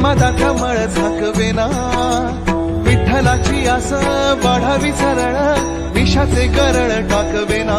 उन्मादाचा मळ झाकवेना. विठ्ठलाची आस वाढावी सरळ विषाचे करळ टाकवेना.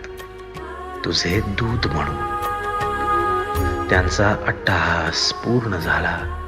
तुझे दूत म्हणून. त्यांचा अट्टहास पूर्ण झाला.